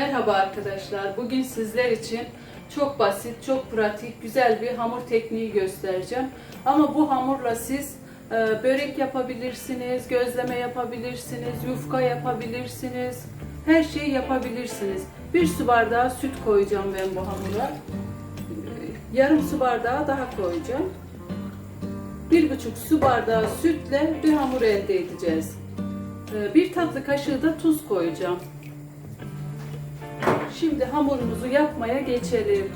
Merhaba arkadaşlar. Bugün sizler için çok basit, çok pratik, güzel bir hamur tekniği göstereceğim. Ama bu hamurla siz e, börek yapabilirsiniz, gözleme yapabilirsiniz, yufka yapabilirsiniz. Her şeyi yapabilirsiniz. Bir su bardağı süt koyacağım ben bu hamura. E, Yarım su bardağı daha koyacağım. Bir buçuk su bardağı sütle bir hamur elde edeceğiz. E, Bir tatlı kaşığı da tuz koyacağım. Şimdi hamurumuzu yapmaya geçelim.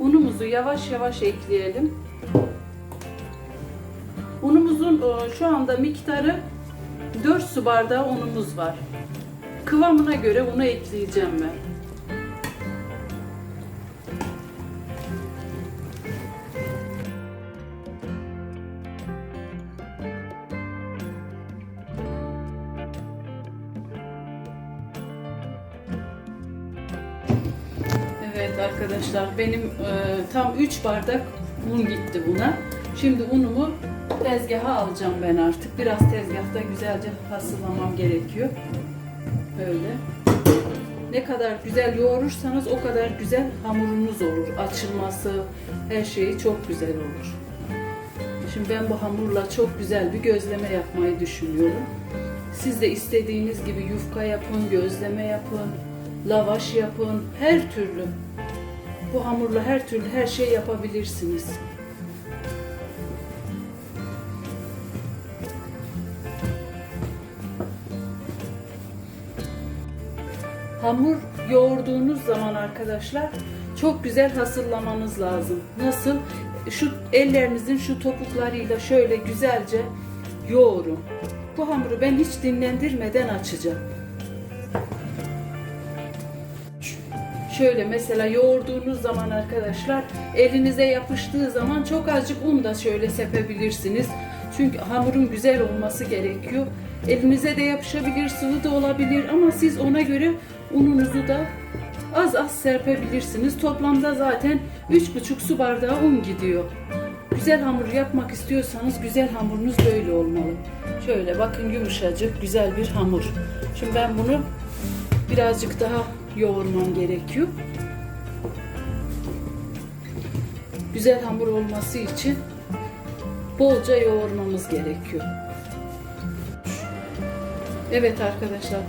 Unumuzu yavaş yavaş ekleyelim. Unumuzun e, şu anda miktarı 4 su bardağı unumuz var. Kıvamına göre unu ekleyeceğim ben. Evet arkadaşlar benim e, tam 3 bardak un gitti buna. Şimdi unumu tezgaha alacağım ben artık. Biraz tezgahta güzelce hasırlamam gerekiyor. Böyle. Ne kadar güzel yoğurursanız o kadar güzel hamurunuz olur. Açılması, her şeyi çok güzel olur. Şimdi ben bu hamurla çok güzel bir gözleme yapmayı düşünüyorum. Siz de istediğiniz gibi yufka yapın, gözleme yapın, lavaş yapın, her türlü. Bu hamurla her türlü her şey yapabilirsiniz. Hamur yoğurduğunuz zaman arkadaşlar çok güzel hasırlamanız lazım. Nasıl? Şu ellerinizin şu topuklarıyla şöyle güzelce yoğurun. Bu hamuru ben hiç dinlendirmeden açacağım. Şöyle mesela yoğurduğunuz zaman arkadaşlar elinize yapıştığı zaman çok azıcık un da şöyle sepebilirsiniz. Çünkü hamurun güzel olması gerekiyor. Elinize de yapışabilir, sıvı da olabilir ama siz ona göre ununuzu da az az serpebilirsiniz. Toplamda zaten 3,5 su bardağı un gidiyor. Güzel hamur yapmak istiyorsanız güzel hamurunuz böyle olmalı. Şöyle bakın yumuşacık güzel bir hamur. Şimdi ben bunu birazcık daha yoğurmam gerekiyor. Güzel hamur olması için bolca yoğurmamız gerekiyor. Evet arkadaşlar,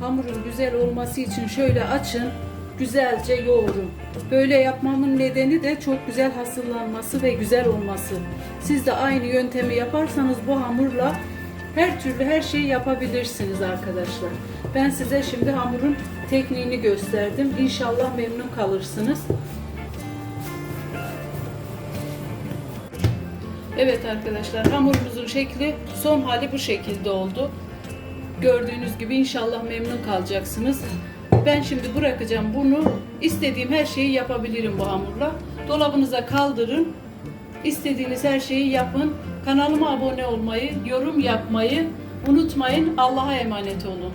hamurun güzel olması için şöyle açın, güzelce yoğurun. Böyle yapmamın nedeni de çok güzel hasırlanması ve güzel olması. Siz de aynı yöntemi yaparsanız bu hamurla her türlü her şeyi yapabilirsiniz arkadaşlar. Ben size şimdi hamurun tekniğini gösterdim. İnşallah memnun kalırsınız. Evet arkadaşlar hamurumuzun şekli son hali bu şekilde oldu. Gördüğünüz gibi inşallah memnun kalacaksınız. Ben şimdi bırakacağım bunu. İstediğim her şeyi yapabilirim bu hamurla. Dolabınıza kaldırın. İstediğiniz her şeyi yapın. Kanalıma abone olmayı, yorum yapmayı unutmayın. Allah'a emanet olun.